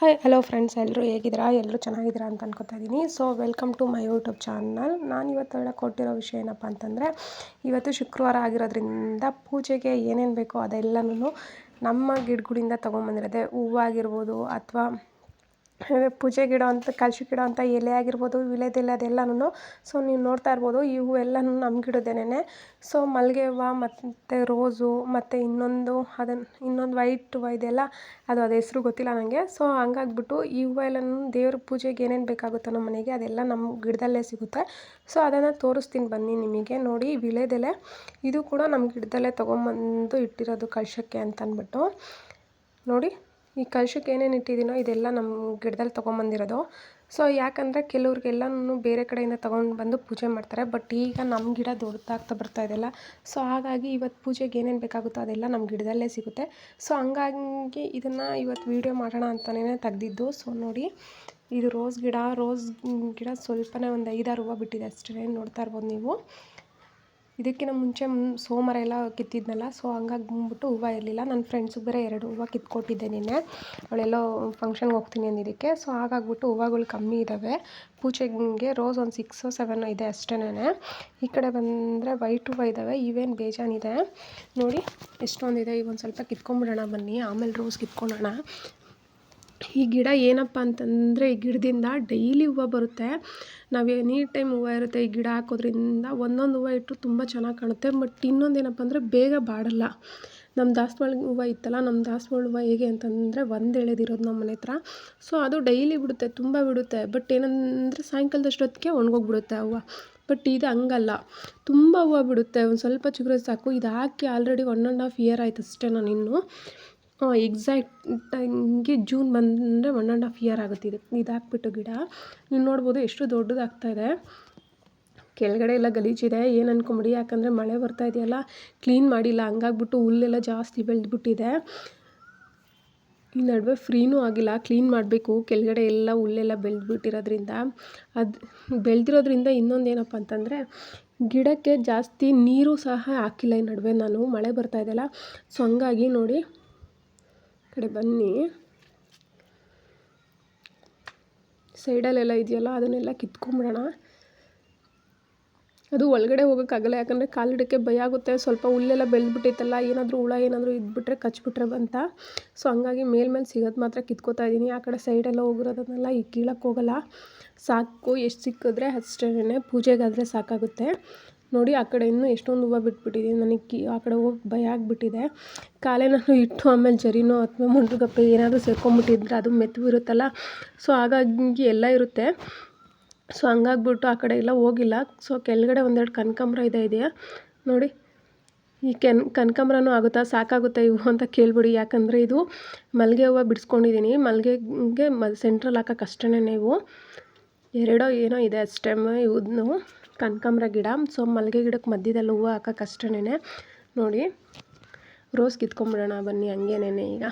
Hi hello friends ಎಲ್ಲರೂ ಹೇಗಿದ್ದೀರಾ? ಎಲ್ಲರೂ ಚೆನ್ನಾಗಿದ್ದೀರಾ ಅಂತ ಅನ್ಕೋತಾ ಇದ್ದೀನಿ. So welcome to my YouTube channel ನಾನು ಇವತ್ತು ಹೇಳಕ್ಕೆ ಕೊಟ್ಟಿರೋ ವಿಷಯ ಏನಪ್ಪ ಅಂತಂದರೆ, ಇವತ್ತು ಶುಕ್ರವಾರ ಆಗಿರೋದ್ರಿಂದ ಪೂಜೆಗೆ ಏನೇನು ಬೇಕೋ ಅದೆಲ್ಲನೂ ನಮ್ಮ ಗಿಡಗಳಿಂದ ತೊಗೊಂಬಂದಿರೋದೆ ಹೂವಾಗಿರ್ಬೋದು ಅಥವಾ ಪೂಜೆ ಗಿಡ ಅಂತ ಕಳಶ ಗಿಡ ಅಂತ ಎಲೆ ಆಗಿರ್ಬೋದು ವೀಳ್ಯದೆಲೆ ಅದೆಲ್ಲನೂ ಸೊ ನೀವು ನೋಡ್ತಾ ಇರ್ಬೋದು, ಇವು ಹೂವೆಲ್ಲನೂ ನಮ್ಮ ಗಿಡದ್ದೇನೆ ಸೊ ಮಲ್ಲಿಗೆ ಹೂವು ಮತ್ತು ರೋಸು, ಮತ್ತು ಇನ್ನೊಂದು ಅದನ್ನು ಇನ್ನೊಂದು ವೈಟ್ ಹೂವು ಇದೆಯಲ್ಲ ಅದು ಅದು ಹೆಸ್ರು ಗೊತ್ತಿಲ್ಲ ನನಗೆ ಸೊ ಹಂಗಾಗ್ಬಿಟ್ಟು ಈ ಹೂವು ಎಲ್ಲನೂ ದೇವ್ರ ಪೂಜೆಗೆ ಏನೇನು ಬೇಕಾಗುತ್ತೋ ನಮ್ಮ ಮನೆಗೆ ಅದೆಲ್ಲ ನಮ್ಮ ಗಿಡದಲ್ಲೇ ಸಿಗುತ್ತೆ. ಸೊ ಅದನ್ನು ತೋರಿಸ್ತೀನಿ ಬನ್ನಿ ನಿಮಗೆ, ನೋಡಿ ವಿಳೆದೆಲೆ. ಇದು ಕೂಡ ನಮ್ಮ ಗಿಡದಲ್ಲೇ ತೊಗೊಂಬಂದು ಇಟ್ಟಿರೋದು ಕಳಶಕ್ಕೆ ಅಂತ ಅಂದ್ಬಿಟ್ಟು ನೋಡಿ. ಈ ಕಲಶಕ್ಕೆ ಏನೇನು ಇಟ್ಟಿದ್ದೀನೋ ಇದೆಲ್ಲ ನಮ್ಮ ಗಿಡದಲ್ಲಿ ತೊಗೊಂಬಂದಿರೋದು. ಸೊ ಯಾಕಂದರೆ ಕೆಲವ್ರಿಗೆಲ್ಲನೂ ಬೇರೆ ಕಡೆಯಿಂದ ತೊಗೊಂಡು ಬಂದು ಪೂಜೆ ಮಾಡ್ತಾರೆ ಬಟ್ ಈಗ ನಮ್ಮ ಗಿಡ ದೊಡ್ಡದಾಗ್ತಾ ಬರ್ತಾ ಇದೆಲ್ಲ ಸೊ ಹಾಗಾಗಿ ಇವತ್ತು ಪೂಜೆಗೆ ಏನೇನು ಬೇಕಾಗುತ್ತೋ ಅದೆಲ್ಲ ನಮ್ಮ ಗಿಡದಲ್ಲೇ ಸಿಗುತ್ತೆ. ಸೊ ಹಂಗಾಗಿ ಇದನ್ನು ಇವತ್ತು ವೀಡಿಯೋ ಮಾಡೋಣ ಅಂತಲೇ ತೆಗ್ದಿದ್ದು. ಸೊ ನೋಡಿ, ಇದು ರೋಸ್ ಗಿಡ. ರೋಸ್ ಗಿಡ ಸ್ವಲ್ಪನೇ ಒಂದು ಐದಾರು ಹೂವು ಬಿಟ್ಟಿದೆ ಅಷ್ಟೇ. ನೋಡ್ತಾ ಇರ್ಬೋದು ನೀವು. ಇದಕ್ಕಿಂತ ಮುಂಚೆ ಸೋಮವಾರ ಎಲ್ಲ ಕಿತ್ತಿದ್ನಲ್ಲ ಸೊ ಹಂಗಾಗಿ ಬಂದ್ಬಿಟ್ಟು ಹೂವು ಇರಲಿಲ್ಲ. ನನ್ನ ಫ್ರೆಂಡ್ಸಿಗೆ ಬೇರೆ ಎರಡು ಹೂವು ಕಿತ್ಕೊಟ್ಟಿದ್ದೆ ನಿನ್ನೆ. ಅವಳೆಲ್ಲೋ ಫಂಕ್ಷನ್ಗೆ ಹೋಗ್ತೀನಿ ಅಂದಿದ್ದಕ್ಕೆ. ಸೊ ಹಾಗಾಗ್ಬಿಟ್ಟು ಹೂವುಗಳು ಕಮ್ಮಿ ಇದ್ದಾವೆ ಪೂಜೆಗೆ ರೋಸ್ ಒಂದು ಸಿಕ್ಸು ಸೆವೆನ್ ಇದೆ ಅಷ್ಟೇನೆ ಈ ಕಡೆ ಬಂದರೆ ವೈಟ್ ಹೂವು ಇದ್ದಾವೆ ಇವೇನು ಬೇಜಾನಿದೆ ನೋಡಿ, ಎಷ್ಟೊಂದಿದೆ. ಈಗ ಒಂದು ಸ್ವಲ್ಪ ಕಿತ್ಕೊಂಡ್ಬಿಡೋಣ ಬನ್ನಿ. ಆಮೇಲೆ ರೋಸ್ ಕಿತ್ಕೊಳ್ಳೋಣ. ಈ ಗಿಡ ಏನಪ್ಪ ಅಂತಂದರೆ ಈ ಗಿಡದಿಂದ ಡೈಲಿ ಹೂವು ಬರುತ್ತೆ. ನಾವು ಎನಿ ಟೈಮ್ ಹೂವು ಇರುತ್ತೆ, ಈ ಗಿಡ ಹಾಕೋದ್ರಿಂದ ಒಂದೊಂದು ಹೂವು ಇಟ್ಟರು ತುಂಬ ಚೆನ್ನಾಗಿ ಕಾಣುತ್ತೆ. ಬಟ್ ಇನ್ನೊಂದು ಏನಪ್ಪ ಅಂದರೆ ಬೇಗ ಬಾಡಲ್ಲ. ನಮ್ಮ ದಾಸವಾಳ ಹೂವು ಇತ್ತಲ್ಲ ನಮ್ಮ ದಾಸವಾಳ ಹೂವು ಹೇಗೆ ಅಂತಂದರೆ ಒಂದು ಎಳೆದಿರೋದು ನಮ್ಮ ಮನೆ ಹತ್ರ. ಸೊ ಅದು ಡೈಲಿ ಬಿಡುತ್ತೆ, ತುಂಬ ಬಿಡುತ್ತೆ. ಬಟ್ ಏನಂದರೆ ಸಾಯಂಕಾಲದಷ್ಟೊತ್ತಿಗೆ ಒಣಗೋಗ್ಬಿಡುತ್ತೆ ಹೂವು. ಬಟ್ ಇದು ಹಂಗಲ್ಲ. ತುಂಬ ಹೂವು ಬಿಡುತ್ತೆ, ಒಂದು ಸ್ವಲ್ಪ ಚಿಗುರು ಸಾಕು. ಇದು ಹಾಕಿ already one and half year ಆಯ್ತು ಅಷ್ಟೇ ನಾನು ಇನ್ನು ಎಕ್ಸಾಕ್ಟಾಗಿ ಜೂನ್ ಬಂದರೆ ಒನ್ ಆ್ಯಂಡ್ ಆಫ್ ಇಯರ್ ಆಗುತ್ತೆ ಇದು ಹಾಕ್ಬಿಟ್ಟು ಗಿಡ. ನೀವು ನೋಡ್ಬೋದು ಎಷ್ಟು ದೊಡ್ಡದಾಗ್ತಾ ಇದೆ. ಕೆಳಗಡೆ ಎಲ್ಲ ಗಲೀಜಿದೆ ಏನು ಅನ್ಕೊಂಬಿಡಿ, ಯಾಕಂದರೆ ಮಳೆ ಬರ್ತಾ ಇದೆಯಲ್ಲ ಕ್ಲೀನ್ ಮಾಡಿಲ್ಲ, ಹಂಗಾಗ್ಬಿಟ್ಟು ಹುಲ್ಲೆಲ್ಲ ಜಾಸ್ತಿ ಬೆಳೆದ್ಬಿಟ್ಟಿದೆ. ಈ ನಡುವೆ ಫ್ರೀನೂ ಆಗಿಲ್ಲ ಕ್ಲೀನ್ ಮಾಡಬೇಕು, ಕೆಳಗಡೆ ಎಲ್ಲ ಹುಲ್ಲೆಲ್ಲ ಬೆಳೆದ್ಬಿಟ್ಟಿರೋದ್ರಿಂದ. ಅದು, ಬೆಳೆದಿರೋದ್ರಿಂದ ಇನ್ನೊಂದು ಏನಪ್ಪ ಅಂತಂದರೆ, ಗಿಡಕ್ಕೆ ಜಾಸ್ತಿ ನೀರು ಸಹ ಹಾಕಿಲ್ಲ ಈ ನಡುವೆ ನಾನು, ಮಳೆ ಬರ್ತಾ ಇದೆಯಲ್ಲ. ಸೊ ಹಂಗಾಗಿ ನೋಡಿ ಕಡೆ ಬನ್ನಿ. ಸೈಡಲ್ಲೆಲ್ಲ ಇದೆಯಲ್ಲ, ಅದನ್ನೆಲ್ಲ ಕಿತ್ಕೊಂಬಿಡೋಣ. ಅದು ಒಳಗಡೆ ಹೋಗೋಕ್ಕಾಗಲ್ಲ, ಯಾಕಂದರೆ ಕಾಲಿಡೋಕ್ಕೆ ಭಯ ಆಗುತ್ತೆ. ಸ್ವಲ್ಪ ಹುಲ್ಲೆಲ್ಲ ಬೆಳೆದ್ಬಿಟ್ಟೈತಲ್ಲ, ಏನಾದರೂ ಹುಳ ಏನಾದರೂ ಇದ್ಬಿಟ್ರೆ ಕಚ್ಬಿಟ್ರೆ ಬಂತ. ಸೊ, ಹಂಗಾಗಿ ಮೇಲ್ಮೇಲೆ ಸಿಗೋದು ಮಾತ್ರ ಕಿತ್ಕೋತಾ ಇದ್ದೀನಿ. ಆ ಕಡೆ ಸೈಡೆಲ್ಲ ಹೋಗಿರೋದನ್ನೆಲ್ಲ ಈ ಕೀಳಕ್ಕೆ ಹೋಗಲ್ಲ. ಸಾಕು, ಎಷ್ಟು ಸಿಕ್ಕಿದ್ರೆ ಅಷ್ಟೇ ಪೂಜೆಗಾದರೆ ಸಾಕಾಗುತ್ತೆ. ನೋಡಿ ಆ ಕಡೆ ಇನ್ನೂ ಎಷ್ಟೊಂದು ಹೂವು ಬಿಟ್ಬಿಟ್ಟಿದೆ. ನನಗೆ ಕಿ ಆ ಕಡೆ ಹೋಗಿ ಭಯ ಆಗಿಬಿಟ್ಟಿದೆ. ಕಾಲೇ ನಾನು ಇಟ್ಟು ಆಮೇಲೆ ಜರಿನೋ ಅಥವಾ ಮುಂಡ್ರಗಪ್ಪೆ ಏನಾದರೂ ಸೇರ್ಕೊಂಬಿಟ್ಟಿದ್ರೆ ಅದು ಮೆತ್ತು ಇರುತ್ತಲ್ಲ? ಸೊ ಹಾಗಾಗಿ ಎಲ್ಲ ಇರುತ್ತೆ. ಸೊ ಹಂಗಾಗ್ಬಿಟ್ಟು ಆ ಕಡೆ ಎಲ್ಲ ಹೋಗಿಲ್ಲ. ಸೊ ಕೆಳಗಡೆ ಒಂದೆರಡು ಕನಕಾಂಬ್ರ ಇದೆ ಇದೆಯಾ ನೋಡಿ, ಈ ಕೆನ್ ಕನಕಾಂಬ್ರನೂ ಆಗುತ್ತಾ? ಸಾಕಾಗುತ್ತೆ ಇವು ಅಂತ ಕೇಳಿಬಿಡಿ. ಯಾಕಂದರೆ ಇದು ಮಲ್ಲಿಗೆ ಹೂವು ಬಿಡಿಸ್ಕೊಂಡಿದ್ದೀನಿ ಮಲ್ಲಿಗೆಗೆ ಮ ಸೆಂಟ್ರಲ್ಲಿ ಹಾಕೋಕೆ ಅಷ್ಟೇ ನೀವು. ಎರಡೋ ಏನೋ ಇದೆ ಅಷ್ಟೇ ಇವನ್ನು ಕನಕಾಂಬ್ರ ಗಿಡ. ಸೊ ಮಲ್ಲಿಗೆ ಗಿಡಕ್ಕೆ ಮಧ್ಯದಲ್ಲಿ ಹೂವು ಹಾಕೋಕೆ ಅಷ್ಟೇನೆ ನೋಡಿ ರೋಸ್ ಕಿತ್ಕೊಂಬಿಡೋಣ ಬನ್ನಿ ಹಂಗೇನೆ ಈಗ.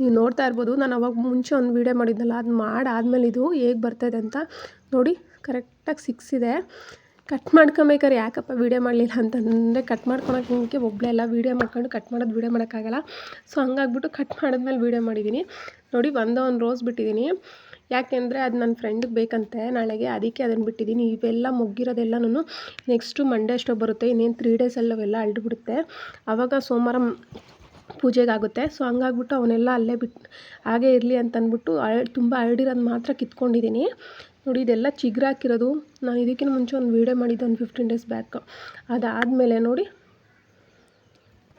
ನೀವು ನೋಡ್ತಾ ಇರ್ಬೋದು, ನಾನು ಅವಾಗ ಮುಂಚೆ ಒಂದು ವೀಡಿಯೋ ಮಾಡಿದ್ನಲ್ಲ, ಅದು ಮಾಡಾದ್ಮೇಲೆ ಇದು ಹೇಗೆ ಬರ್ತಾಯಿದೆ ಅಂತ. ನೋಡಿ ಕರೆಕ್ಟಾಗಿ ಸಿಕ್ಸಿದೆ ಕಟ್ ಮಾಡ್ಕೊಬೇಕಾರೆ, ಯಾಕಪ್ಪ ವೀಡಿಯೋ ಮಾಡಲಿಲ್ಲ ಅಂತಂದರೆ ಕಟ್ ಮಾಡ್ಕೊಳಕ್ಕೆ ಒಬ್ಬಳೇ ಎಲ್ಲ ವೀಡಿಯೋ ಮಾಡ್ಕೊಂಡು ಕಟ್ ಮಾಡೋದು ವೀಡಿಯೋ ಮಾಡೋಕ್ಕಾಗಲ್ಲ ಸೊ ಹಂಗಾಗ್ಬಿಟ್ಟು ಕಟ್ ಮಾಡಿದ್ಮೇಲೆ ವೀಡಿಯೋ ಮಾಡಿದ್ದೀನಿ ನೋಡಿ, ಒಂದೇ ಒಂದು ರೋಸ್ ಬಿಟ್ಟಿದ್ದೀನಿ ಯಾಕೆಂದರೆ ಅದು ನನ್ನ ಫ್ರೆಂಡಿಗೆ ಬೇಕಂತೆ. ನಾಳೆಗೆ ಅದಕ್ಕೆ ಅದನ್ನು ಬಿಟ್ಟಿದ್ದೀನಿ ಇವೆಲ್ಲ ನಾನು ನೆಕ್ಸ್ಟು ಮಂಡೇ ಅಷ್ಟೋ ಬರುತ್ತೆ. ಇನ್ನೇನು ತ್ರೀ ಡೇಸಲ್ಲಿ ಅವೆಲ್ಲ ಬಿಡುತ್ತೆ ಆವಾಗ ಸೋಮವಾರ ಪೂಜೆಗಾಗುತ್ತೆ. ಸೊ ಹಂಗಾಗ್ಬಿಟ್ಟು ಅವನ್ನೆಲ್ಲ ಅಲ್ಲೇ ಬಿಟ್ಟು ಹಾಗೇ ಇರಲಿ ಅಂತಂದ್ಬಿಟ್ಟು ಅಳ್, ತುಂಬ ಅರಳಿರೋದು ಮಾತ್ರ ಕಿತ್ಕೊಂಡಿದ್ದೀನಿ ನೋಡಿ, ಇದೆಲ್ಲ ಚಿಗುರಾಕಿರೋದು ನಾನು ಇದಕ್ಕಿಂತ ಮುಂಚೆ ಒಂದು ವೀಡಿಯೋ ಮಾಡಿದ್ದೆ ಒಂದು ಫಿಫ್ಟೀನ್ ಡೇಸ್ ಬ್ಯಾಕ್ ಅದಾದಮೇಲೆ ನೋಡಿ,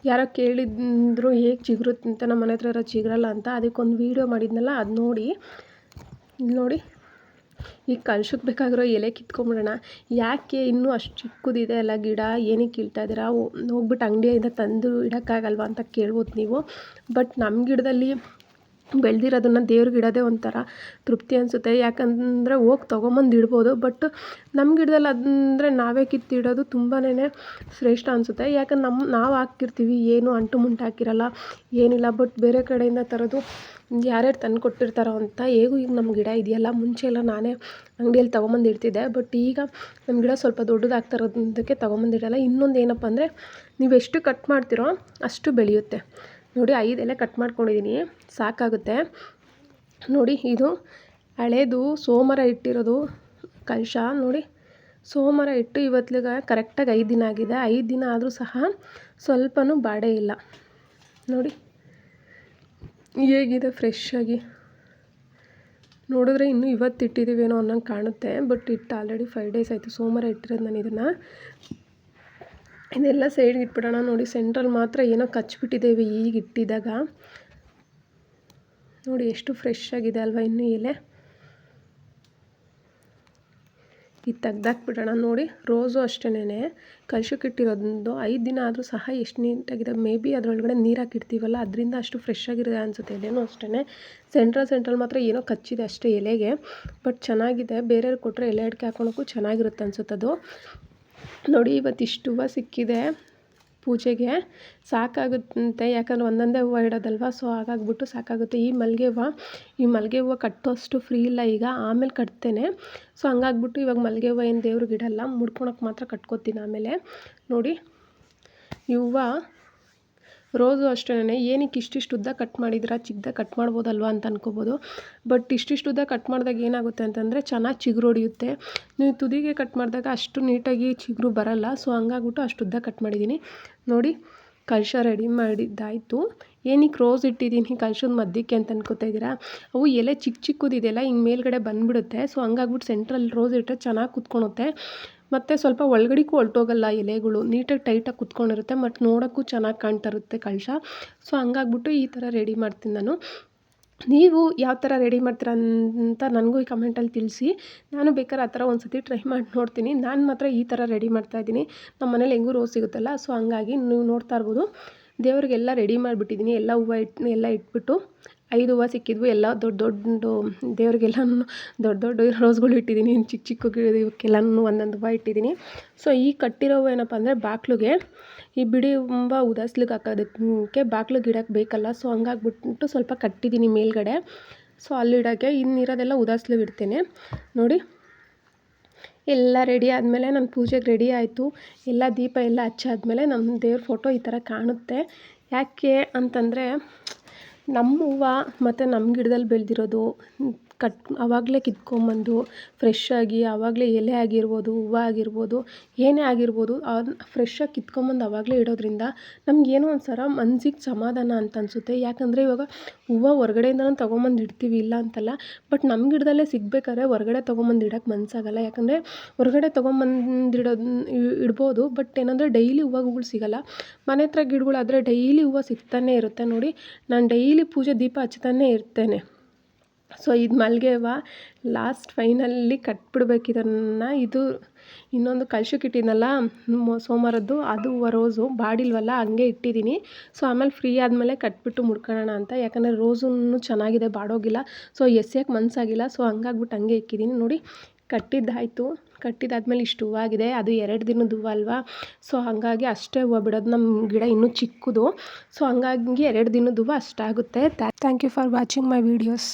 ಯಾರೋ ಕೇಳಿದ್ರು ಹೇಗೆ ಚಿಗುರುತ್ತೆ ಅಂತ ನಮ್ಮ ಮನೆ ಹತ್ರ ಇರೋ ಚಿಗುರಲ್ಲ ಅಂತ. ಅದಕ್ಕೊಂದು ವೀಡಿಯೋ ಮಾಡಿದ್ನಲ್ಲ, ಅದು ನೋಡಿ. ಇಲ್ಲಿ ನೋಡಿ, ಈ ಕಳ್ಸಕ್ಕೆ ಬೇಕಾಗಿರೋ ಎಲೆ ಕಿತ್ಕೊಂಬಿಡೋಣ. ಯಾಕೆ ಇನ್ನೂ ಅಷ್ಟು ಚಿಕ್ಕದಿದೆ ಅಲ್ಲ ಗಿಡ? ಏನಕ್ಕೆ ಕೀಳ್ತಾ ಇದ್ದೀರಾ? ಹೋಗ್ಬಿಟ್ಟು ಅಂಗಡಿಯಿಂದ ತಂದು ಇಡೋಕ್ಕಾಗಲ್ವಾ ಅಂತ ಕೇಳ್ಬೋದು ನೀವು. ಬಟ್ ನಮ್ಮ ಗಿಡದಲ್ಲಿ ಬೆಳೆದಿರೋದನ್ನ ದೇವ್ರಿಗೆ ಇಡೋದೇ ಒಂಥರ ತೃಪ್ತಿ ಅನಿಸುತ್ತೆ. ಯಾಕಂದರೆ ಹೋಗಿ ತೊಗೊಂಬಂದು ಇಡ್ಬೋದು. ಬಟ್ ನಮ್ಮ ಗಿಡದಲ್ಲಿ ಅಂದರೆ ನಾವೇ ಕಿತ್ತಿಡೋದು ತುಂಬಾ ಶ್ರೇಷ್ಠ ಅನಿಸುತ್ತೆ. ಯಾಕಂದ್ರೆ ನಮ್ಮ, ನಾವು ಹಾಕಿರ್ತೀವಿ, ಏನು ಅಂಟು ಮುಂಟು ಹಾಕಿರಲ್ಲ, ಏನಿಲ್ಲ. ಬಟ್ ಬೇರೆ ಕಡೆಯಿಂದ ತರೋದು ಯಾರ್ಯಾರು ತಂದು ಕೊಟ್ಟಿರ್ತಾರೋ ಅಂತ, ಹೇಗೂ ಈಗ ನಮ್ಮ ಗಿಡ ಇದೆಯಲ್ಲ, ಮುಂಚೆ ಎಲ್ಲ ನಾನೇ ಅಂಗಡಿಯಲ್ಲಿ ತಗೊಂಬಂದು ಇಡ್ತಿದ್ದೆ ಬಟ್ ಈಗ ನಮ್ಮ ಗಿಡ ಸ್ವಲ್ಪ ದೊಡ್ಡದಾಗ್ತಾ ಇರೋದಕ್ಕೆ ತಗೊಂಬಂದು ಇನ್ನೊಂದು ಏನಪ್ಪ ಅಂದರೆ, ನೀವು ಎಷ್ಟು ಕಟ್ ಮಾಡ್ತೀರೋ ಅಷ್ಟು ಬೆಳೆಯುತ್ತೆ. ನೋಡಿ, ಐದು ಎಲೆ ಕಟ್ ಮಾಡ್ಕೊಂಡಿದ್ದೀನಿ, ಸಾಕಾಗುತ್ತೆ. ನೋಡಿ, ಇದು ಹಳೇದು ಸೋಮವಾರ ಇಟ್ಟಿರೋದು ಕಲಶ, ನೋಡಿ. ಸೋಮವಾರ ಇಟ್ಟು ಇವತ್ತಿಗೆ ಕರೆಕ್ಟಾಗಿ ಐದು ದಿನ ಆಗಿದೆ. ಐದು ದಿನ ಆದರೂ ಸಹ ಸ್ವಲ್ಪನೂ ಬಾಡೇ ಇಲ್ಲ. ನೋಡಿ. ಹೇಗಿದೆ ಫ್ರೆಶ್ಶಾಗಿ ನೋಡಿದ್ರೆ ಇನ್ನೂ ಇವತ್ತು ಇಟ್ಟಿದ್ದೀವೇನೋ ಅನ್ನೋಂಗೆ ಕಾಣುತ್ತೆ ಬಟ್ ಇಟ್ಟು ಆಲ್ರೆಡಿ ಫೈವ್ ಡೇಸ್ ಆಯಿತು. ಸೋಮವಾರ ಇಟ್ಟಿರೋದು ನಾನು ಇದನ್ನು. ಇದೆಲ್ಲ ಸೈಡ್ಗೆ ಇಟ್ಬಿಡೋಣ ನೋಡಿ ಸೆಂಟ್ರಲ್ಲಿ ಮಾತ್ರ ಏನೋ ಕಚ್ಬಿಟ್ಟಿದ್ದೇವೆ ಈಗ ಇಟ್ಟಿದ್ದಾಗ ನೋಡಿ ಎಷ್ಟು ಫ್ರೆಶ್ ಆಗಿದೆ ಅಲ್ವಾ ಇನ್ನೂ ಎಲೆ. ಇದು ತೆಗ್ದಾಕ್ಬಿಡೋಣ. ನೋಡಿ, ರೋಸು ಅಷ್ಟೇ ಕಲ್ಶಕ್ಕೆ ಇಟ್ಟಿರೋದು ಐದು ದಿನ ಆದರೂ ಸಹ ಎಷ್ಟು ನೀಟಾಗಿದೆ. ಮೇ ಬಿ ಅದರೊಳಗಡೆ ನೀರು ಹಾಕಿರ್ತೀವಲ್ಲ, ಅದರಿಂದ ಅಷ್ಟು ಫ್ರೆಶ್ ಆಗಿರೋದೆ ಅನಿಸುತ್ತೆ. ಎಲೆನೂ ಅಷ್ಟೇ ಸೆಂಟ್ರಲ್ ಸೆಂಟ್ರಲ್ ಮಾತ್ರ ಏನೋ ಕಚ್ಚಿದೆ ಅಷ್ಟೇ ಎಲೆಗೆ. ಬಟ್ ಚೆನ್ನಾಗಿದೆ. ಬೇರೆಯವ್ರಿಗೆ ಕೊಟ್ಟರೆ ಎಲೆ ಅಡಿಕೆ ಹಾಕೊಳಕ್ಕೂ ಚೆನ್ನಾಗಿರುತ್ತೆ ಅನ್ಸುತ್ತೆ ಅದು ನೋಡಿ ಇವತ್ತಿಷ್ಟು ಹೂವು ಸಿಕ್ಕಿದೆ. ಪೂಜೆಗೆ ಸಾಕಾಗುತ್ತೆ ಯಾಕಂದ್ರೆ ಒಂದೊಂದೇ ಹೂವು ಇಡೋದಲ್ವ? ಸೊ ಹಾಗಾಗ್ಬಿಟ್ಟು ಸಾಕಾಗುತ್ತೆ. ಈ ಮಲ್ಲಿಗೆ ಹೂವು, ಈ ಮಲ್ಲಿಗೆ ಹೂವು ಕಟ್ಟೋಷ್ಟು ಫ್ರೀ ಇಲ್ಲ ಈಗ. ಆಮೇಲೆ ಕಟ್ತೇನೆ. ಸೊ ಹಂಗಾಗ್ಬಿಟ್ಟು ಇವಾಗ ಮಲ್ಲಿಗೆ ಹೂವು ಏನು ದೇವ್ರಿಗೆ ಇಡಲ್ಲ. ಮುಡ್ಕೊಳಕ್ಕೆ ಮಾತ್ರ ಕಟ್ಕೋತೀನಿ ಆಮೇಲೆ. ನೋಡಿ, ಈ ಹೂವು ರೋಸು ಅಷ್ಟೇ ಏನಕ್ಕೆ ಇಷ್ಟಿಷ್ಟು ಉದ್ದ ಕಟ್ ಮಾಡಿದ್ರೆ ಚಿಕ್ಕದಾಗಿ ಕಟ್ ಮಾಡ್ಬೋದಲ್ವ ಅಂತ ಅನ್ಕೋಬೋದು. ಬಟ್ ಇಷ್ಟಿಷ್ಟು ಉದ್ದ ಕಟ್ ಮಾಡಿದಾಗ ಏನಾಗುತ್ತೆ ಅಂತಂದರೆ, ಚೆನ್ನಾಗಿ ಚಿಗುರು ಹೊಡಿಯುತ್ತೆ. ನೀವು ತುದಿಗೆ ಕಟ್ ಮಾಡಿದಾಗ ಅಷ್ಟು ನೀಟಾಗಿ ಚಿಗುರು ಬರಲ್ಲ ಸೊ ಹಂಗಾಗ್ಬಿಟ್ಟು ಅಷ್ಟು ಉದ್ದ ಕಟ್ ಮಾಡಿದ್ದೀನಿ ನೋಡಿ, ಕಲಶ ರೆಡಿ ಮಾಡಿದ್ದಾಯಿತು. ಏನಕ್ಕೆ ರೋಸ್ ಇಟ್ಟಿದ್ದೀನಿ ಕಲಶದ ಮಧ್ಯಕ್ಕೆ ಅಂತ ಅನ್ಕೋತಾ ಇದ್ದೀರಾ? ಅವು ಎಲೆ ಚಿಕ್ಕ ಚಿಕ್ಕದಿದೆಯಲ್ಲ ಹಿಂಗೆ ಮೇಲ್ಗಡೆ ಬಂದುಬಿಡುತ್ತೆ. ಸೊ ಹಂಗಾಗ್ಬಿಟ್ಟು ಸೆಂಟ್ರಲ್ಲಿ ರೋಸ್ ಇಟ್ಟರೆ ಚೆನ್ನಾಗಿ ಕುತ್ಕೊಳುತ್ತೆ. ಮತ್ತು ಸ್ವಲ್ಪ ಒಳಗಡೆಗೂ ಹೋಗಲ್ಲ ಎಲೆಗಳು, ನೀಟಾಗಿ ಟೈಟಾಗಿ ಕುತ್ಕೊಂಡಿರುತ್ತೆ ಮತ್ತು ನೋಡೋಕ್ಕೂ ಚೆನ್ನಾಗಿ ಕಾಣ್ತಾ ಇರುತ್ತೆ ಕಳಶ. ಸೊ ಹಂಗಾಗ್ಬಿಟ್ಟು ಈ ಥರ ರೆಡಿ ಮಾಡ್ತೀನಿ ನಾನು. ನೀವು ಯಾವ ಥರ ರೆಡಿ ಮಾಡ್ತೀರ ಅಂತ ನನಗೂ ಈ ಕಮೆಂಟಲ್ಲಿ ತಿಳಿಸಿ. ನಾನು ಬೇಕಾದ್ರೆ ಆ ಥರ ಒಂದು ಸತಿ ಟ್ರೈ ಮಾಡಿ ನೋಡ್ತೀನಿ. ನಾನು ಮಾತ್ರ ಈ ಥರ ರೆಡಿ ಮಾಡ್ತಾಯಿದ್ದೀನಿ ನಮ್ಮ ಮನೇಲಿ ಹೆಂಗೂ ರೋಸ್ ಸಿಗುತ್ತಲ್ಲ ಸೊ ಹಂಗಾಗಿ ನೀವು ನೋಡ್ತಾ ಇರ್ಬೋದು. ದೇವ್ರಿಗೆಲ್ಲ ರೆಡಿ ಮಾಡಿಬಿಟ್ಟಿದ್ದೀನಿ, ಎಲ್ಲ ಹೂವು ಇಟ್ಟು ಎಲ್ಲ ಇಟ್ಬಿಟ್ಟು. ಐದು ಹೂವು ಸಿಕ್ಕಿದ್ವು, ಎಲ್ಲ ದೊಡ್ಡ ದೊಡ್ಡ ದೇವ್ರಿಗೆಲ್ಲನೂ ದೊಡ್ಡ ದೊಡ್ಡ ರೋಸ್ಗಳು ಇಟ್ಟಿದ್ದೀನಿ ಚಿಕ್ಕ ಚಿಕ್ಕ ಇವಕ್ಕೆಲ್ಲನೂ ಒಂದೊಂದು ಹೂವು ಇಟ್ಟಿದ್ದೀನಿ. ಸೊ ಈ ಕಟ್ಟಿರೋ ಏನಪ್ಪ ಅಂದರೆ ಬಾಕ್ಲಿಗೆ ಈ ಬಿಡಿ ತುಂಬ ಉದಾಸ್ಲಿಗೆ ಹಾಕೋದಕ್ಕೆ ಬಾಗ್ಲಿಗೆ ಗಿಡಕ್ಕೆ ಬೇಕಲ್ಲ ಸೊ ಹಂಗಾಗ್ಬಿಟ್ಟು ಸ್ವಲ್ಪ ಕಟ್ಟಿದ್ದೀನಿ ಮೇಲ್ಗಡೆ. ಸೊ ಅಲ್ಲಿಡೋಕ್ಕೆ ಇನ್ನಿರೋದೆಲ್ಲ ಉದಾಸ್ಲಿಗೆ ಇಡ್ತೇನೆ. ನೋಡಿ, ಎಲ್ಲ ರೆಡಿ ಆದಮೇಲೆ ನನ್ನ ಪೂಜೆಗೆ ರೆಡಿ ಆಯಿತು. ಎಲ್ಲ ದೀಪ ಎಲ್ಲ ಹಚ್ಚಾದ್ಮೇಲೆ ನಮ್ಮ ದೇವ್ರ ಫೋಟೋ ಈ ಥರ ಕಾಣುತ್ತೆ. ಯಾಕೆ ಅಂತಂದರೆ ನಮ್ಮ ಹೂವು ಮತ್ತು ನಮ್ಮ ಗಿಡದಲ್ಲಿ ಬೆಳೆದಿರೋದು ಕಟ್ ಆವಾಗಲೇ ಕಿತ್ಕೊಂಬಂದು ಫ್ರೆಶ್ಶಾಗಿ ಆವಾಗಲೇ ಎಲೆ ಆಗಿರ್ಬೋದು, ಹೂವು ಆಗಿರ್ಬೋದು, ಏನೇ ಆಗಿರ್ಬೋದು ಫ್ರೆಶ್ಶಾಗಿ ಕಿತ್ಕೊಂಡ್ಬಂದು ಆವಾಗಲೇ ಇಡೋದ್ರಿಂದ ನಮಗೇನೋ ಒಂಥರ ಮನ್ಸಿಗೆ ಸಮಾಧಾನ ಅಂತ ಅನಿಸುತ್ತೆ. ಯಾಕಂದರೆ ಇವಾಗ ಹೂವು ಹೊರ್ಗಡೆಯಿಂದಲೂ ತೊಗೊಂಬಂದು ಇಡ್ತೀವಿ, ಇಲ್ಲ ಅಂತಲ್ಲ ಬಟ್ ನಮ್ಮ ಗಿಡದಲ್ಲೇ ಸಿಗಬೇಕಾದ್ರೆ ಹೊರ್ಗಡೆ ತೊಗೊಂಬಂದು ಇಡೋಕ್ಕೆ ಮನಸ್ಸಾಗಲ್ಲ ಯಾಕಂದರೆ ಹೊರ್ಗಡೆ ತೊಗೊಂಬಂದು ಇಡ್ಬೋದು ಬಟ್ ಏನಂದರೆ ಡೈಲಿ ಹೂವುಗಳು ಸಿಗೋಲ್ಲ. ಮನೆ ಹತ್ರ ಗಿಡಗಳಾದರೆ ಡೈಲಿ ಹೂವು ಸಿಗ್ತಾನೆ ಇರುತ್ತೆ ನೋಡಿ. ನಾನು ಡೈಲಿ ಪೂಜೆ ದೀಪ ಹಚ್ತಾನೇ ಇರ್ತೇನೆ. ಸೊ ಇದು ಮಲ್ಲಿಗೆ ಹೂವು ಲಾಸ್ಟ್ ಫೈನಲ್ಲಿ ಕಟ್ಬಿಡ್ಬೇಕು ಇದನ್ನು ಇದು ಇನ್ನೊಂದು ಕಲ್ಶಕ್ಕೆ ಇಟ್ಟಿದ್ನಲ್ಲ ಸೋಮವಾರದ್ದು, ಅದು ಹೂವು ರೋಸು, ಬಾಡಿಲ್ವಲ್ಲ, ಹಂಗೆ ಇಟ್ಟಿದ್ದೀನಿ ಸೊ ಆಮೇಲೆ ಫ್ರೀ ಆದಮೇಲೆ ಕಟ್ಬಿಟ್ಟು ಮುಡ್ಕೊಳ್ಳೋಣ ಅಂತ, ಯಾಕಂದರೆ ರೋಸೂ ಚೆನ್ನಾಗಿದೆ, ಬಾಡೋಗಿಲ್ಲ. ಸೊ ಎಸ್ಯಕ್ಕೆ ಮನಸ್ಸಾಗಿಲ್ಲ ಸೊ ಹಂಗಾಗ್ಬಿಟ್ಟು ಹಂಗೆ ಇಕ್ಕಿದ್ದೀನಿ ನೋಡಿ, ಕಟ್ಟಿದ್ದಾಯಿತು. ಕಟ್ಟಿದ್ದಾದ್ಮೇಲೆ ಇಷ್ಟು ಹೂವಾಗಿದೆ, ಅದು ಎರಡು ದಿನದ ಹೂವು ಅಲ್ವಾ? ಸೊ ಹಾಗಾಗಿ ಅಷ್ಟೇ ಹೂವು ಬಿಡೋದು ನಮ್ಮ ಗಿಡ ಇನ್ನೂ ಚಿಕ್ಕದು. ಸೊ ಹಂಗಾಗಿ ಎರಡು ದಿನದ ಹೂವು ಅಷ್ಟಾಗುತ್ತೆ. Thank you for watching my videos